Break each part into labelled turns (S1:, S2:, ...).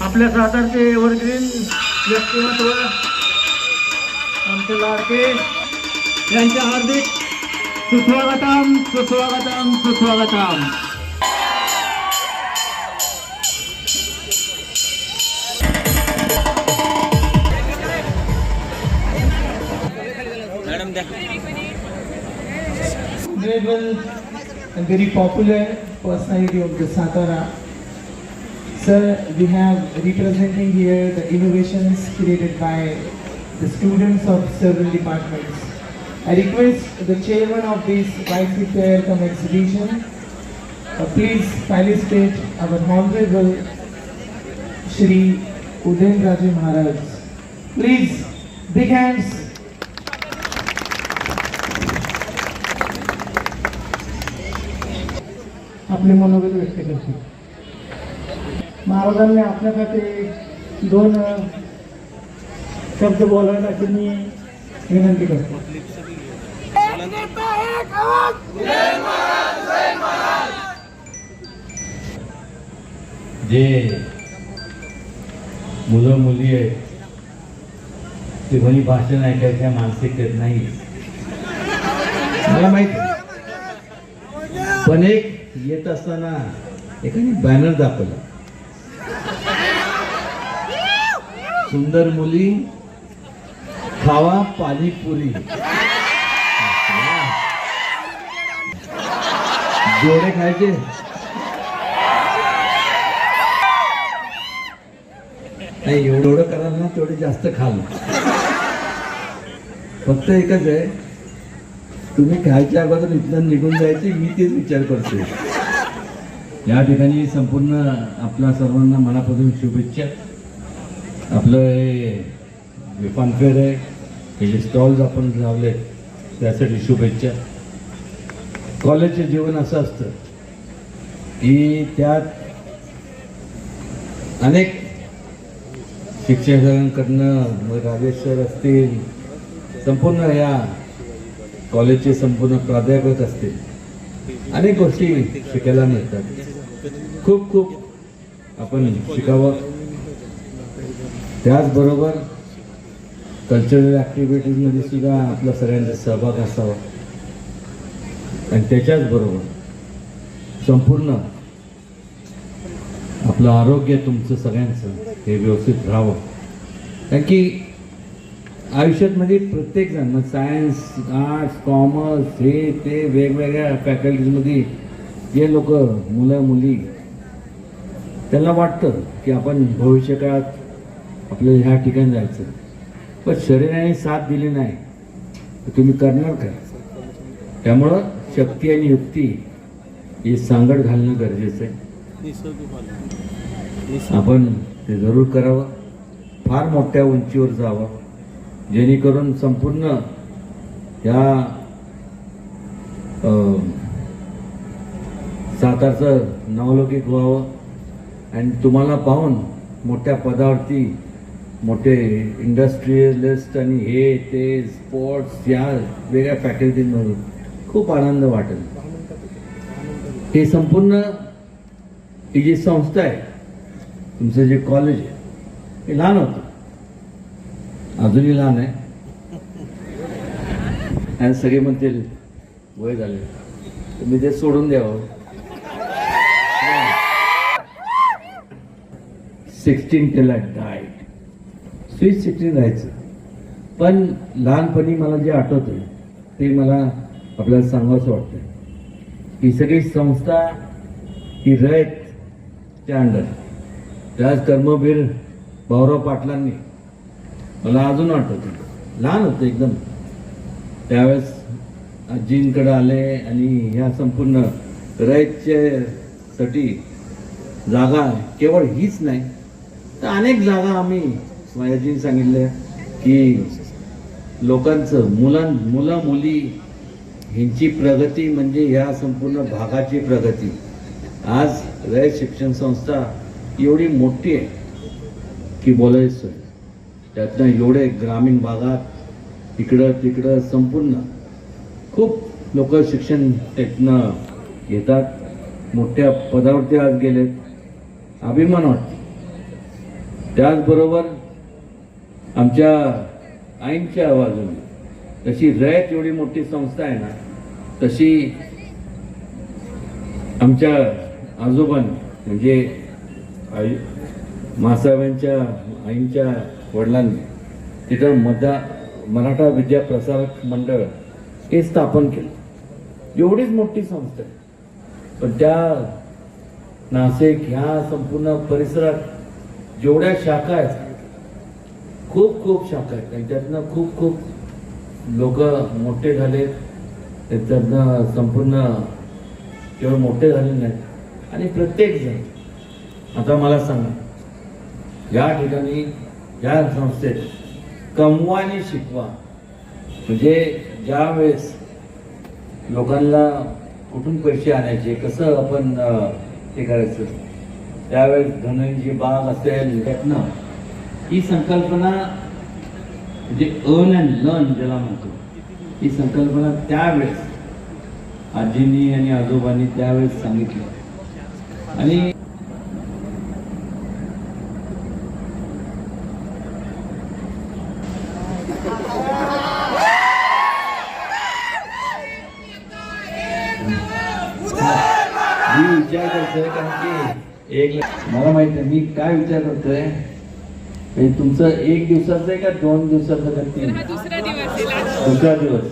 S1: आपल्या सातारचे एव्हरग्रीन व्यक्तिमत्व आमचे लाडके यांच्या हार्दिक सुस्वागतम सुस्वागतम सुस्वागतम.
S2: Honorable and very popular personality of the Satara. Sir, we have representing here the innovations created by the students of several departments. I request the chairman of this YC Fair come exhibition, uh, please felicitate our honorable Shri Udayan Raja Maharaj. Please, big hands आपले मनोगत व्यक्त करतील. महाराजांनी आपल्यासाठी दोन शब्द बोलायसाठी मी विनंती करतो.
S3: जे मुलं मुली आहेत ते कोणी भाषण ऐकायच्या मानसिकतेत नाही. मला माहिती पण एक येत असताना एकाने बॅनर दाखवला. सुंदर मुली खावा पाणीपुरी. जोडे खायचे. नाही एवढं एवढं कराल ना तेवढे जास्त खाल फक्त एकच आहे तुम्ही खायच्या अगोदर इथलं निघून जायचे मी तेच विचार करतो या ठिकाणी संपूर्ण आपल्या सर्वांना मनापासून शुभेच्छा. आपलं हे फनफेअर आहे हे जे स्टॉल्स आपण लावले त्यासाठी शुभेच्छा. कॉलेजचे जीवन असं असतं की त्यात अनेक शिक्षकांकडनं मग राजेश सर असतील संपूर्ण या कॉलेजचे संपूर्ण प्राध्यापक असतील. अनेक गोष्टी शिकायला मिळतात. खूप खूप आपण शिकावं. त्याचबरोबर कल्चरल ॲक्टिव्हिटीजमध्ये सुद्धा आपला सगळ्यांचा सहभाग असावा. आणि त्याच्याच बरोबर संपूर्ण आपलं आरोग्य तुमचं सगळ्यांचं हे व्यवस्थित राहावं. कारण की आयुष्यात म्हणजे प्रत्येक जण मग सायन्स आर्ट्स कॉमर्स हे ते वेगवेगळ्या फॅकल्टीजमध्ये जे लोक मुलं मुली त्यांना वाटतं की आपण भविष्य काळात आपल्याला ह्या ठिकाणी जायचं. पण शरीराने साथ दिली नाही तर तुम्ही करणार काय? त्यामुळं शक्ती आणि युक्ती ही सांगड घालणं गरजेचं आहे. आपण ते जरूर करावं. फार मोठ्या उंचीवर जावं. जेणेकरून संपूर्ण या अं, सातारचं नावलौकिक व्हावं आणि तुम्हाला पाहून मोठ्या पदावरती मोठे इंडस्ट्रियलिस्ट आणि हे ते स्पोर्ट्स या वेगळ्या फॅकल्टीजमधून खूप आनंद वाटेल. हे संपूर्ण ही जी संस्था आहे तुमचं जे कॉलेज आहे हे लहान होतं. अजूनही लहान आहे. आणि सगळे म्हणतील वय झाले. तुम्ही ते सोडून द्यावं. Sixteen till I die sweet sixteen राहायचं. पण लहानपणी मला जे आठवतं ते मला आपल्याला सांगावंसं वाटतं ही सगळी संस्था ही रयत त्या अंडर. त्याच कर्मवीर भाऊराव पाटलांनी मला अजून आठवतं लहान होतं एकदम. त्यावेळेस आजींकडे आले आणि ह्या संपूर्ण रयतच्यासाठी जागा केवळ हीच नाही तर अनेक जागा आम्ही माझ्याजीने सांगितल्या की लोकांचं मुलां मुलं मुली ह्यांची प्रगती म्हणजे ह्या संपूर्ण भागाची प्रगती. आज रयत शिक्षण संस्था एवढी मोठी आहे की बोलायचं. त्यातनं एवढे ग्रामीण भागात इकडं तिकडं संपूर्ण खूप लोक शिक्षण त्यातनं घेतात. मोठ्या पदावरती आज गेलेत. अभिमान वाटतो. त्याचबरोबर आमच्या आईंच्या बाजूने तशी रयत एवढी मोठी संस्था आहे ना तशी आमच्या आजोबां म्हणजे आई मासाहेबांच्या आईंच्या वडिलांनी तिथं मदा मराठा विद्या प्रसारक मंडळ हे स्थापन केलं. एवढीच मोठी संस्था आहे. पण त्या नाशिक ह्या संपूर्ण परिसरात जेवढ्या शाखा आहेत खूप खूप शाखा आहेत. आणि त्यातनं खूप खूप लोक मोठे झाले त्याच्यातनं संपूर्ण केवळ मोठे झाले नाहीत. आणि प्रत्येक जण आता मला सांगा या ठिकाणी या संस्थेत कमवा आणि शिकवा. म्हणजे ज्या वेळेस लोकांना कुठून पैसे आणायचे कसं आपण हे करायचं? त्यावेळेस धनंजी बाग असेल त्यातनं ही संकल्पना म्हणजे अर्न अँड लर्न ज्याला म्हणतो ही संकल्पना त्यावेळेस आजींनी आणि आजोबांनी त्यावेळेस सांगितलं. आणि मी विचार करतोय कारण की एक मला माहीत नाही मी काय विचार करतोय तुमचं एक दिवसाचं आहे का दोन दिवसाचं का तीन
S4: दुसरा दिवस.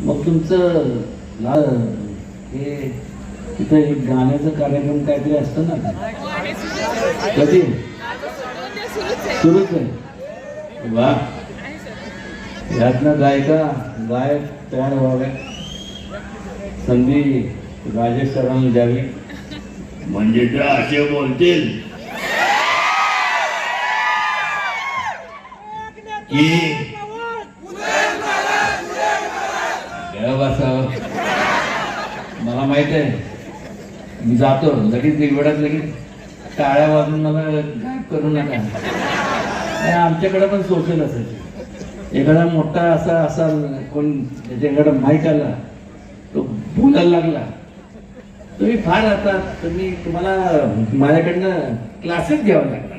S3: मग तुमचं हे तिथं एक गाण्याचं कार्यक्रम काहीतरी असतं ना
S4: हो, आहे, सुरूच आहे.
S3: कधी
S4: सुरूच आहे.
S3: वा. यातनं गायका गायक तयार व्हावे संधी राजेश सरांना द्यावी म्हणजे ते असे बोलतील की मला माहीत आहे. मी जातो. लगेच निवडत लगेच टाळ्या वाजून मला गायब करू नका. आमच्याकडे पण सोशल असायचे. एखादा मोठा असा असा कोण त्याच्याकडे माईक आला तो बोलायला लागला. तुम्ही फार राहतात तुम्ही तुम्हाला माझ्याकडनं क्लासेस घ्यावा लागणार.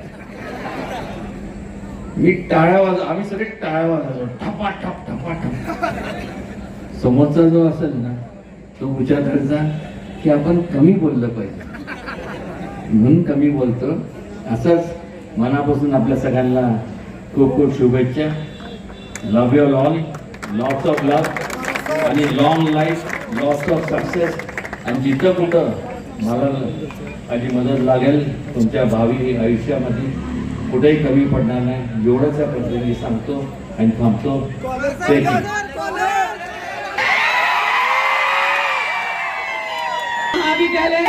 S3: मी टाळ्या वाज आम्ही सगळे टाळ्या वाजवतो ठपा ठप ठपा ठप समोरचा जो असेल ना तो विचार करायचा की आपण कमी बोललं पाहिजे. म्हणून कमी बोलतो. असंच मनापासून आपल्या सगळ्यांना खूप खूप शुभेच्छा. Love your all lots of love आणि long life lots of success आणि जिथं कुठं मला माझी मदत लागेल तुमच्या भावी आयुष्यामध्ये कुठेही कमी पडणार नाही. एवढंच या पद्धतीने सांगतो आणि थांबतो.
S5: महाविद्यालय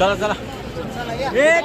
S1: चला चला. एक